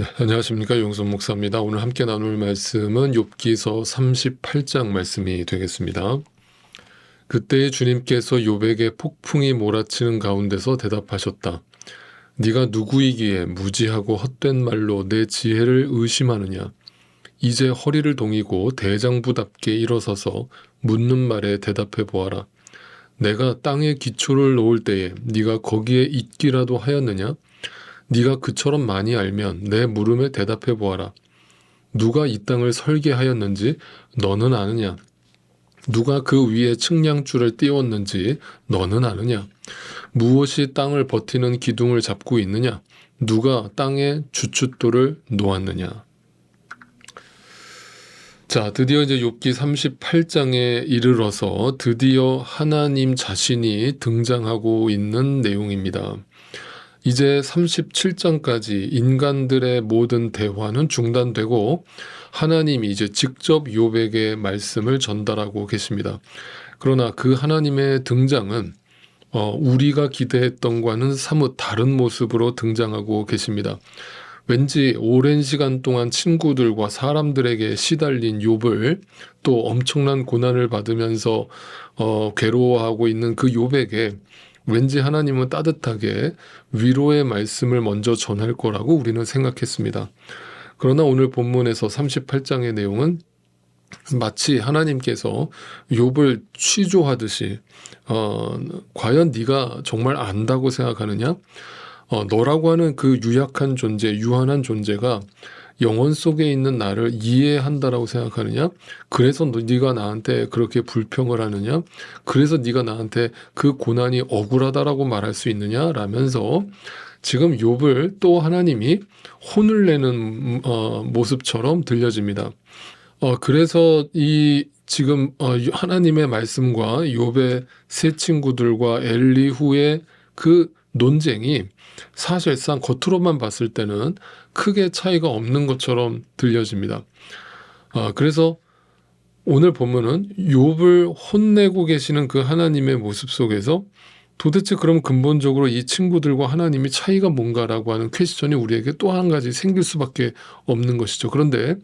네, 안녕하십니까 용선 목사입니다. 오늘 함께 나눌 말씀은 욥기서 38장 말씀이 되겠습니다. 그때 주님께서 욥에게 폭풍이 몰아치는 가운데서 대답하셨다. 네가 누구이기에 무지하고 헛된 말로 내 지혜를 의심하느냐? 이제 허리를 동이고 대장부답게 일어서서 묻는 말에 대답해 보아라. 내가 땅에 기초를 놓을 때에 네가 거기에 있기라도 하였느냐? 네가 그처럼 많이 알면 내 물음에 대답해 보아라. 누가 이 땅을 설계하였는지 너는 아느냐? 누가 그 위에 측량줄을 띄웠는지 너는 아느냐? 무엇이 땅을 버티는 기둥을 잡고 있느냐? 누가 땅에 주춧돌을 놓았느냐? 자, 드디어 이제 욥기 38장에 이르러서 드디어 하나님 자신이 등장하고 있는 내용입니다. 이제 37장까지 인간들의 모든 대화는 중단되고 하나님이 이제 직접 욥에게 말씀을 전달하고 계십니다. 그러나 그 하나님의 등장은 어, 우리가 기대했던 과는 사뭇 다른 모습으로 등장하고 계십니다. 왠지 오랜 시간 동안 친구들과 사람들에게 시달린 욥을 또 엄청난 고난을 받으면서 어, 괴로워하고 있는 그 욥에게 왠지 하나님은 따뜻하게 위로의 말씀을 먼저 전할 거라고 우리는 생각했습니다. 그러나 오늘 본문에서 38장의 내용은 마치 하나님께서 욥을 취조하듯이 어, 과연 네가 정말 안다고 생각하느냐? 어, 너라고 하는 그 유약한 존재, 유한한 존재가 영혼 속에 있는 나를 이해한다라고 생각하느냐? 그래서 너, 네가 나한테 그렇게 불평을 하느냐? 그래서 네가 나한테 그 고난이 억울하다라고 말할 수 있느냐? 라면서 지금 욥을 또 하나님이 혼을 내는 어, 모습처럼 들려집니다. 어, 그래서 이 지금 어, 하나님의 말씀과 욥의 세 친구들과 엘리후의 그 논쟁이 사실상 겉으로만 봤을 때는 크게 차이가 없는 것처럼 들려집니다. 아, 그래서 오늘 보면은 욥을 혼내고 계시는 그 하나님의 모습 속에서 도대체 그럼 근본적으로 이 친구들과 하나님이 차이가 뭔가라고 하는 퀘스천이 우리에게 또 한 가지 생길 수밖에 없는 것이죠. 그런데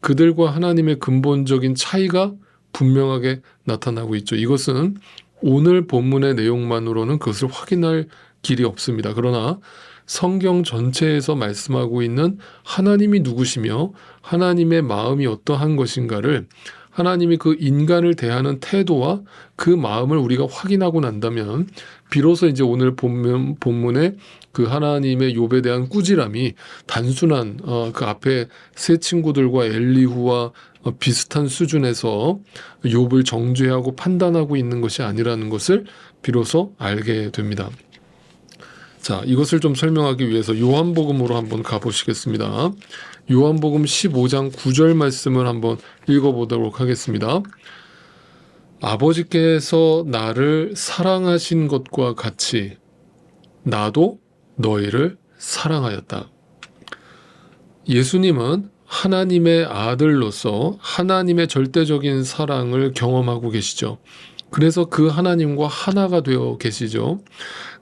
그들과 하나님의 근본적인 차이가 분명하게 나타나고 있죠. 이것은 오늘 본문의 내용만으로는 그것을 확인할 길이 없습니다. 그러나 성경 전체에서 말씀하고 있는 하나님이 누구시며 하나님의 마음이 어떠한 것인가를 하나님이 그 인간을 대하는 태도와 그 마음을 우리가 확인하고 난다면 비로소 이제 오늘 본문 본문에 그 하나님의 욥에 대한 꾸지람이 단순한 어, 그 앞에 세 친구들과 엘리후와 어, 비슷한 수준에서 욥을 정죄하고 판단하고 있는 것이 아니라는 것을 비로소 알게 됩니다. 자, 이것을 좀 설명하기 위해서 요한복음으로 한번 가보시겠습니다. 요한복음 15장 9절 말씀을 한번 읽어보도록 하겠습니다. 아버지께서 나를 사랑하신 것과 같이 나도 너희를 사랑하였다. 예수님은 하나님의 아들로서 하나님의 절대적인 사랑을 경험하고 계시죠. 그래서 그 하나님과 하나가 되어 계시죠.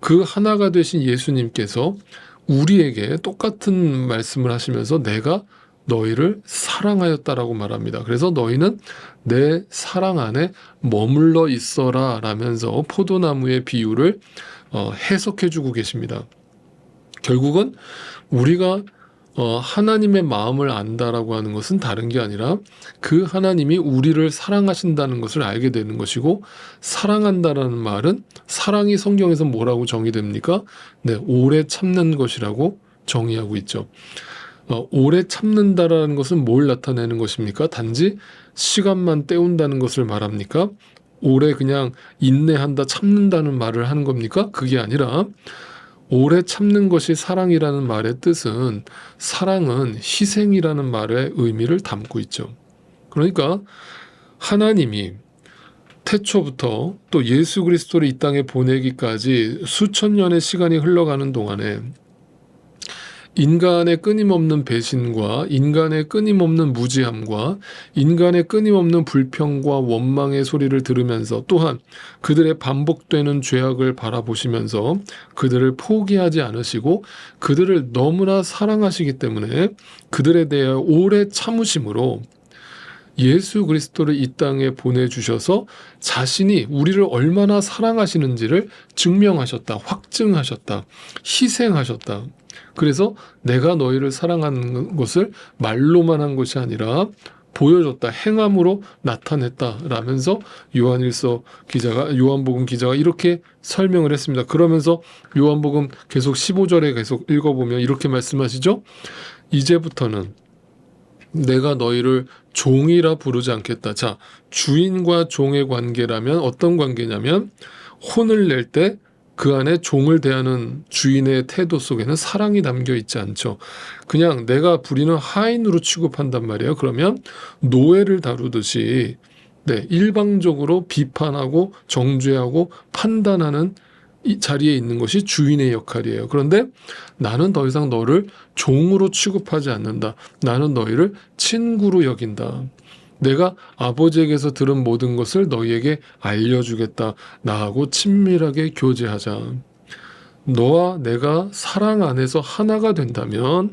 그 하나가 되신 예수님께서 우리에게 똑같은 말씀을 하시면서 내가 너희를 사랑하였다라고 말합니다. 그래서 너희는 내 사랑 안에 머물러 있어라 라면서 포도나무의 비유를 어, 해석해 주고 계십니다. 결국은 우리가 어, 하나님의 마음을 안다라고 하는 것은 다른 게 아니라 그 하나님이 우리를 사랑하신다는 것을 알게 되는 것이고 사랑한다라는 말은 사랑이 성경에서 뭐라고 정의됩니까? 네, 오래 참는 것이라고 정의하고 있죠. 어, 오래 참는다라는 것은 뭘 나타내는 것입니까? 단지 시간만 때운다는 것을 말합니까? 오래 그냥 인내한다, 참는다는 말을 하는 겁니까? 그게 아니라 오래 참는 것이 사랑이라는 말의 뜻은 사랑은 희생이라는 말의 의미를 담고 있죠. 그러니까 하나님이 태초부터 또 예수 그리스도를 이 땅에 보내기까지 수천 년의 시간이 흘러가는 동안에 인간의 끊임없는 배신과 인간의 끊임없는 무지함과 인간의 끊임없는 불평과 원망의 소리를 들으면서 또한 그들의 반복되는 죄악을 바라보시면서 그들을 포기하지 않으시고 그들을 너무나 사랑하시기 때문에 그들에 대해 오래 참으심으로 예수 그리스도를 이 땅에 보내주셔서 자신이 우리를 얼마나 사랑하시는지를 증명하셨다, 확증하셨다, 희생하셨다. 그래서 내가 너희를 사랑하는 것을 말로만 한 것이 아니라 보여줬다, 행함으로 나타냈다 라면서 요한일서 기자가 요한복음 기자가 이렇게 설명을 했습니다. 그러면서 요한복음 계속 15절에 계속 읽어보면 이렇게 말씀하시죠. 이제부터는 내가 너희를 종이라 부르지 않겠다. 자, 주인과 종의 관계라면 어떤 관계냐면 혼을 낼 때 그 안에 종을 대하는 주인의 태도 속에는 사랑이 담겨 있지 않죠. 그냥 내가 부리는 하인으로 취급한단 말이에요. 그러면 노예를 다루듯이 네, 일방적으로 비판하고 정죄하고 판단하는 이 자리에 있는 것이 주인의 역할이에요. 그런데 나는 더 이상 너를 종으로 취급하지 않는다. 나는 너희를 친구로 여긴다. 내가 아버지에게서 들은 모든 것을 너희에게 알려주겠다. 나하고 친밀하게 교제하자. 너와 내가 사랑 안에서 하나가 된다면,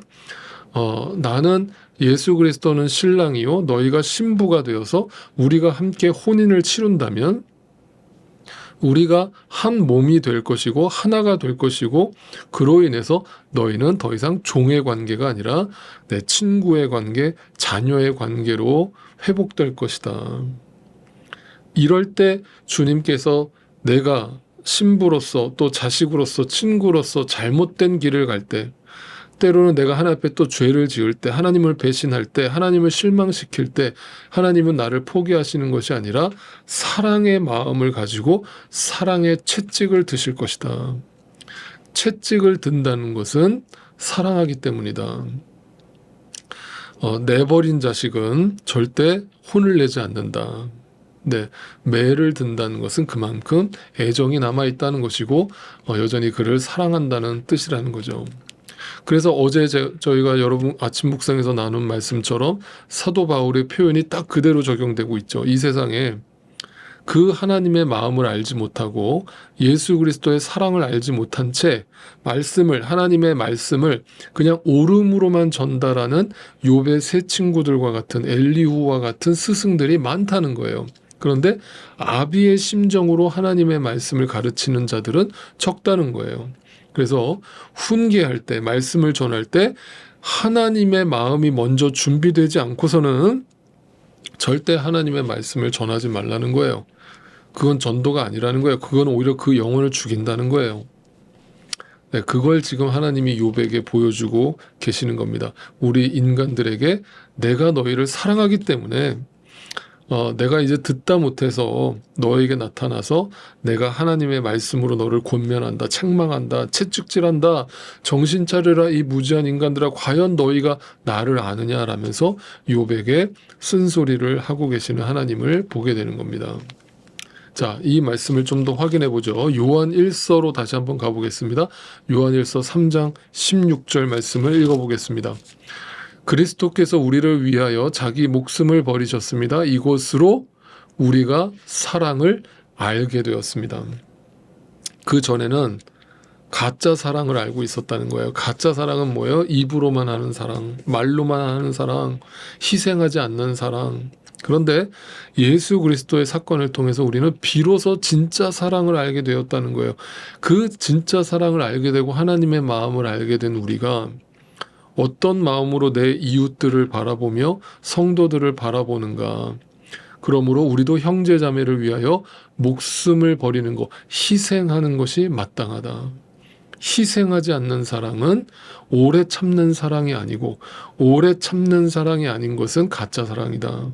어, 나는 예수 그리스도는 신랑이요. 너희가 신부가 되어서 우리가 함께 혼인을 치룬다면, 우리가 한 몸이 될 것이고 하나가 될 것이고 그로 인해서 너희는 더 이상 종의 관계가 아니라 내 친구의 관계, 자녀의 관계로 회복될 것이다. 이럴 때 주님께서 내가 신부로서 또 자식으로서 친구로서 잘못된 길을 갈때 때로는 내가 하나님 앞에 또 죄를 지을 때 하나님을 배신할 때 하나님을 실망시킬 때 하나님은 나를 포기하시는 것이 아니라 사랑의 마음을 가지고 사랑의 채찍을 드실 것이다. 채찍을 든다는 것은 사랑하기 때문이다. 어, 내버린 자식은 절대 혼을 내지 않는다. 네, 매를 든다는 것은 그만큼 애정이 남아 있다는 것이고 어, 여전히 그를 사랑한다는 뜻이라는 거죠. 그래서 어제 제, 저희가 여러분 아침 묵상에서 나눈 말씀처럼 사도 바울의 표현이 딱 그대로 적용되고 있죠. 이 세상에 그 하나님의 마음을 알지 못하고 예수 그리스도의 사랑을 알지 못한 채 말씀을 하나님의 말씀을 그냥 오름으로만 전달하는 욥의 세 친구들과 같은 엘리후와 같은 스승들이 많다는 거예요. 그런데 아비의 심정으로 하나님의 말씀을 가르치는 자들은 적다는 거예요. 그래서 훈계할 때 말씀을 전할 때 하나님의 마음이 먼저 준비되지 않고서는 절대 하나님의 말씀을 전하지 말라는 거예요. 그건 전도가 아니라는 거예요. 그건 오히려 그 영혼을 죽인다는 거예요. 네, 그걸 지금 하나님이 요백에 보여주고 계시는 겁니다. 우리 인간들에게 내가 너희를 사랑하기 때문에 어, 내가 이제 듣다 못해서 너에게 나타나서 내가 하나님의 말씀으로 너를 권면한다, 책망한다, 채찍질한다, 정신 차려라 이 무지한 인간들아 과연 너희가 나를 아느냐라면서 요백에 쓴소리를 하고 계시는 하나님을 보게 되는 겁니다. 자, 이 말씀을 좀 더 확인해 보죠. 요한 1서로 다시 한번 가보겠습니다. 요한 1서 3장 16절 말씀을 읽어 보겠습니다. 그리스도께서 우리를 위하여 자기 목숨을 버리셨습니다. 이곳으로 우리가 사랑을 알게 되었습니다. 그 전에는 가짜 사랑을 알고 있었다는 거예요. 가짜 사랑은 뭐예요? 입으로만 하는 사랑, 말로만 하는 사랑, 희생하지 않는 사랑. 그런데 예수 그리스도의 사건을 통해서 우리는 비로소 진짜 사랑을 알게 되었다는 거예요. 그 진짜 사랑을 알게 되고 하나님의 마음을 알게 된 우리가 어떤 마음으로 내 이웃들을 바라보며 성도들을 바라보는가. 그러므로 우리도 형제 자매를 위하여 목숨을 버리는 것, 희생하는 것이 마땅하다. 희생하지 않는 사랑은 오래 참는 사랑이 아니고 오래 참는 사랑이 아닌 것은 가짜 사랑이다.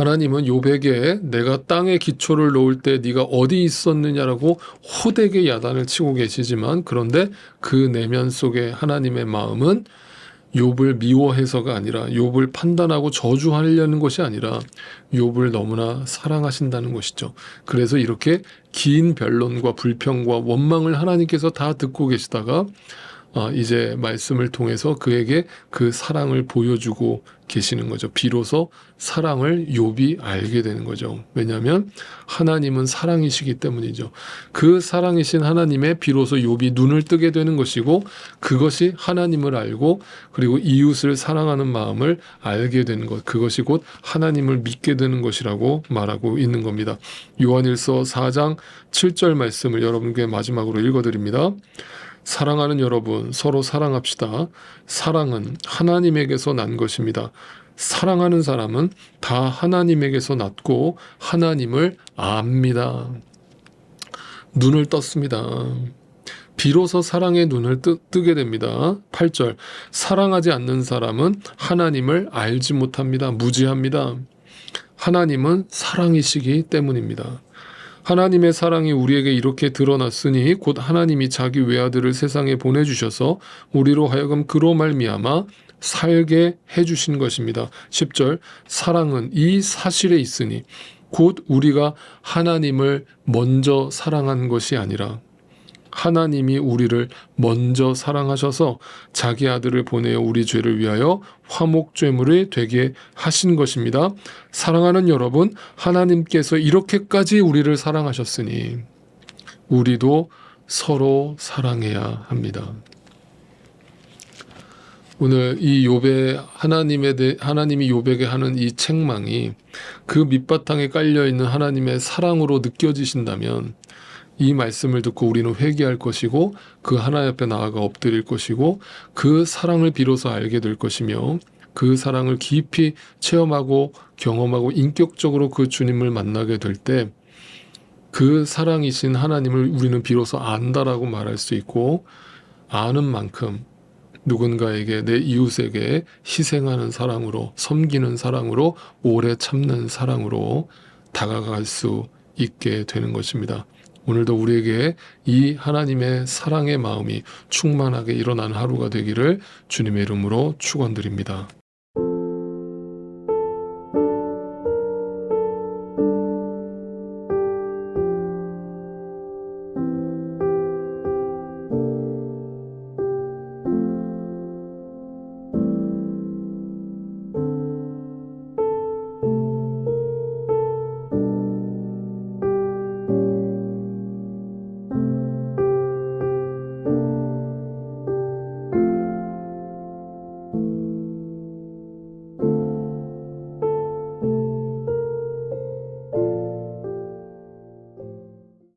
하나님은 요백에 내가 땅에 기초를 놓을 때 네가 어디 있었느냐라고 호되게 야단을 치고 계시지만 그런데 그 내면 속에 하나님의 마음은 욥을 미워해서가 아니라 욥을 판단하고 저주하려는 것이 아니라 욥을 너무나 사랑하신다는 것이죠. 그래서 이렇게 긴 변론과 불평과 원망을 하나님께서 다 듣고 계시다가 아, 이제 말씀을 통해서 그에게 그 사랑을 보여주고 계시는 거죠. 비로소 사랑을 욥이 알게 되는 거죠. 왜냐하면 하나님은 사랑이시기 때문이죠. 그 사랑이신 하나님의 비로소 욥이 눈을 뜨게 되는 것이고 그것이 하나님을 알고 그리고 이웃을 사랑하는 마음을 알게 되는 것 그것이 곧 하나님을 믿게 되는 것이라고 말하고 있는 겁니다. 요한일서 4장 7절 말씀을 여러분께 마지막으로 읽어드립니다. 사랑하는 여러분, 서로 사랑합시다. 사랑은 하나님에게서 난 것입니다. 사랑하는 사람은 다 하나님에게서 났고 하나님을 압니다. 눈을 떴습니다. 비로소 사랑의 눈을 뜨, 뜨게 됩니다. 8절. 사랑하지 않는 사람은 하나님을 알지 못합니다. 무지합니다. 하나님은 사랑이시기 때문입니다. 하나님의 사랑이 우리에게 이렇게 드러났으니 곧 하나님이 자기 외아들을 세상에 보내주셔서 우리로 하여금 그로 말미암아 살게 해주신 것입니다. 10절 사랑은 이 사실에 있으니 곧 우리가 하나님을 먼저 사랑한 것이 아니라 하나님이 우리를 먼저 사랑하셔서 자기 아들을 보내어 우리 죄를 위하여 화목죄물이 되게 하신 것입니다. 사랑하는 여러분, 하나님께서 이렇게까지 우리를 사랑하셨으니 우리도 서로 사랑해야 합니다. 오늘 이 욥의 하나님에 대 하나님이 욥에게 하는 이 책망이 그 밑바탕에 깔려 있는 하나님의 사랑으로 느껴지신다면 이 말씀을 듣고 우리는 회개할 것이고 그 하나님 앞에 나아가 엎드릴 것이고 그 사랑을 비로소 알게 될 것이며 그 사랑을 깊이 체험하고 경험하고 인격적으로 그 주님을 만나게 될 때 그 사랑이신 하나님을 우리는 비로소 안다라고 말할 수 있고 아는 만큼 누군가에게 내 이웃에게 희생하는 사랑으로 섬기는 사랑으로 오래 참는 사랑으로 다가갈 수 있게 되는 것입니다. 오늘도 우리에게 이 하나님의 사랑의 마음이 충만하게 일어나는 하루가 되기를 주님의 이름으로 축원드립니다.